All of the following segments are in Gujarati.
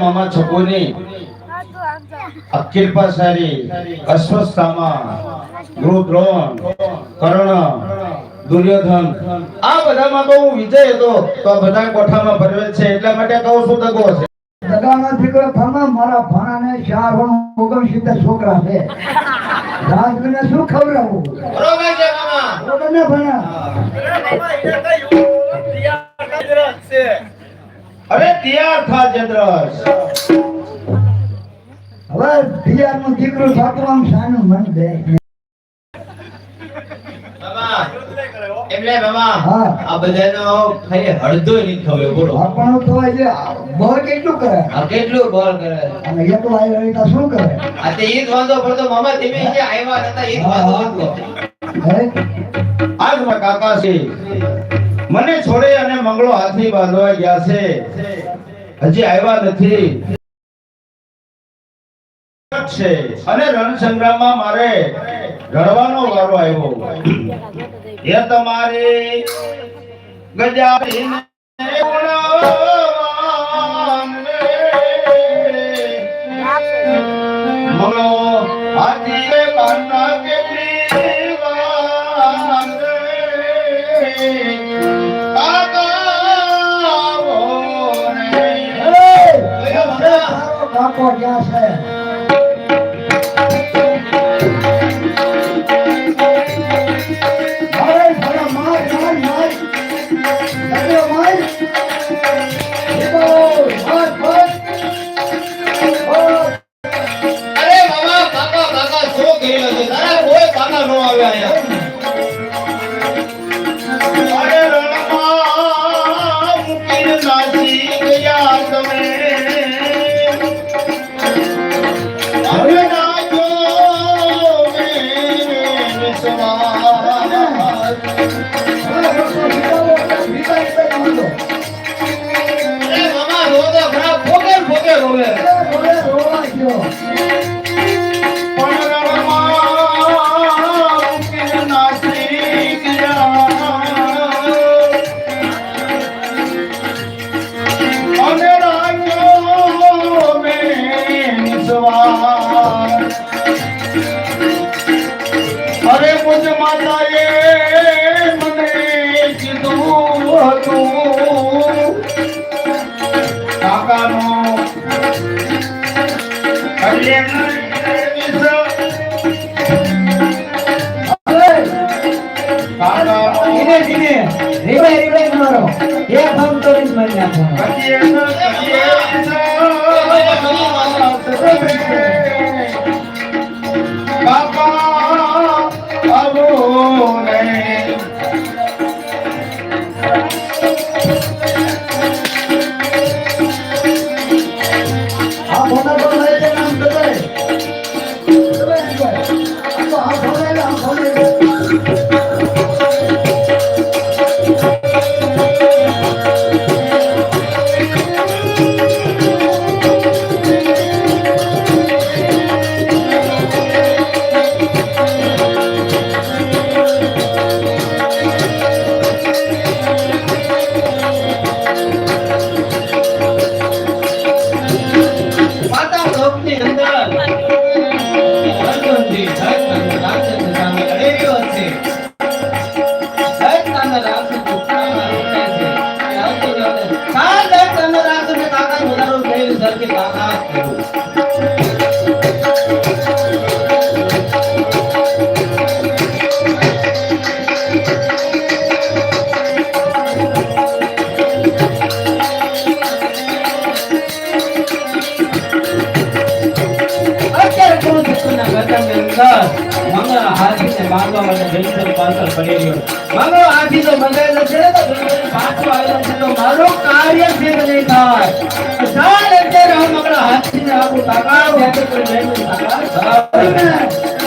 મામા છકોની અખિલ પાસારી અશ્વસ્થામા ગૃદ્રોણ કર્ણ દુર્યોધન. આ બધામાં તો હું વિજય હતો. તો આ બધા કોઠામાં ભરવે છે. એટલા માટે કહું છું દગો છે. દગાના દીકરો થમા મારા ભાણાને ચાર ઓગણસિત્તેર છોકરા છે. રાજવીને શું ખવડાવવું? બરોબર છે મામા. બરોબર ને ભણા અરે તૈયાર થા જદ્રસ હવે તૈયારનું દીકરો થતું આમ સાનું મન દે. મામા આ બધાનો ખાલી હળદો નહીં ખવ્યો બોલો. આપણું તો આજે બહુ કેટલું કરે? કેટલું અને એટલું આવી રહી શું કરે? આ તે ઈદ વાંધો પડતો મામા તમે જે આવ્યા ઈદ વાંધો હતો. હે? કાકા છે. મને છોડે અને મંગળો હાથી બાંધવા ગયા છે. હજી આવ્યા નથી. અને રણસંગ્રામમાં મારે લડવાનો વારો આવ્યો. એ તમારી ગજારીને કાકો ક્યાં છે. ધીમે ધીમે રીવે રીવે મારો એક ફોન કરીને મારી નાખવાનો કાકા વધારો થયેલું સરખી કાકા થયું ભીમસેન પાછળ પડી રહ્યો મંગળ હાથી તો બંધાયેલો છે તો પાછો છે. તો મારું કાર્ય સિદ્ધ નહીં થાય? ચાલ અત્યારે હું મંગળ હાથીને આપું. તાકાત વ્યાપી કરી લઈને તાકાત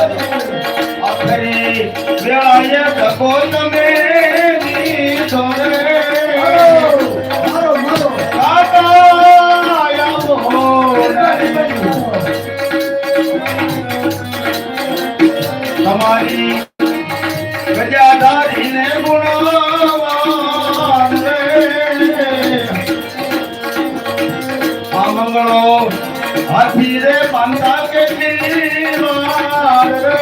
આખરી વેળાએ તકો તમે દીધો રે. તમારી ગજાધારીને ગુણવાન રે. આ મંગળો હાથી રે માનતા કેટલી વાર રે.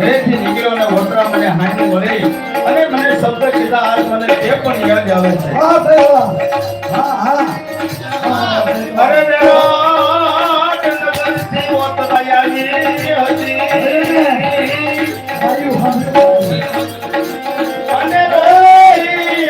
ઘરેથી નીકળ્યો ને વોટરા મને હાની મળી અને મને શબ્દ કીધા આજ મને એ પણ યાદ આવે છે. હા ભાઈ હા હા. હા અરે મેરા જન્મથી વોટરા યાદી હતી. આયુ હા અને રોઈ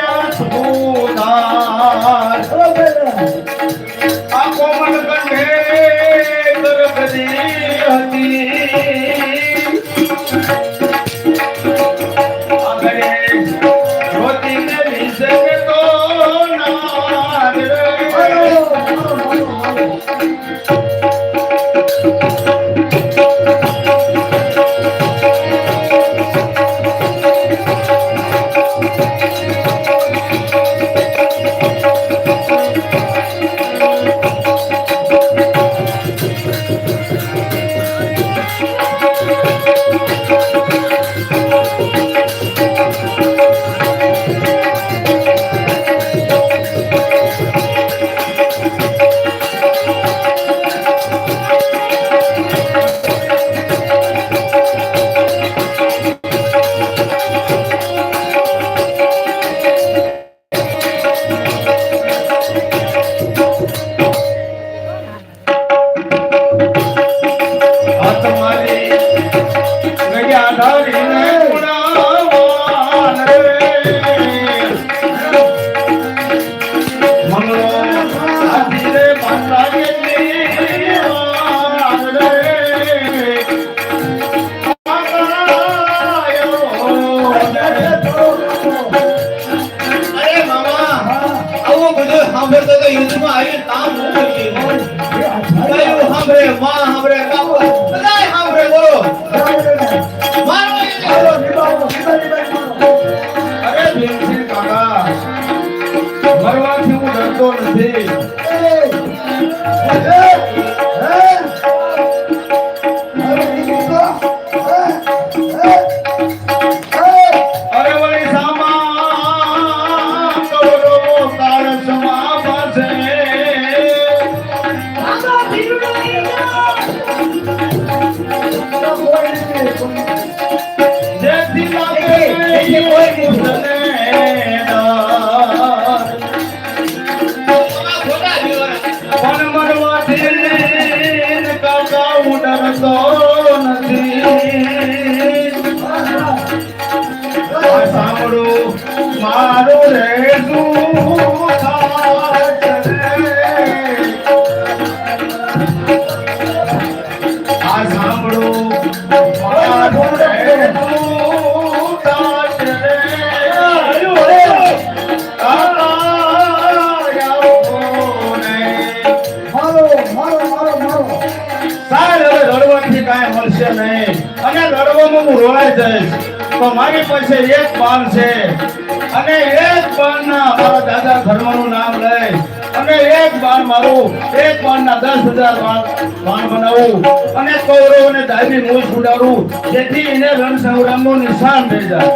અને કૌરવ અને દાદી મૂળ છોડાવું જેથી એને રણ સંગ્રામનું નિશાન થઈ જાય.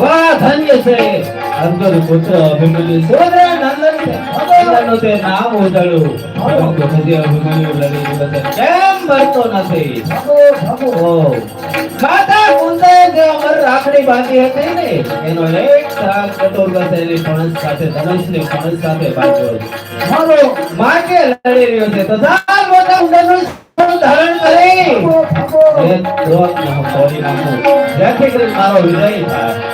વાહ, ધન્ય છે. અંતર પુત્ર અભિમન્યુ સુભદ્રા નંદન તે નામ ઉજાળ્યું પરંતુ હજી લડી રહ્યો કેમ મરતો નથી? માતા કુંતાએ જે અમર રાખડી બાંધી હતી ને એનો એક થાક કટોર ઘસેલી ફણસ સાથે ધનુષની ફણસ સાથે બાંધ્યો. મારો માગે લડી રહ્યો છે. તો ચાલ મોટા ધનુષ ધારણ કરી. એ ક્રોધને હું તોડી નાખું. જેથી કરીને મારો વિજય થાય.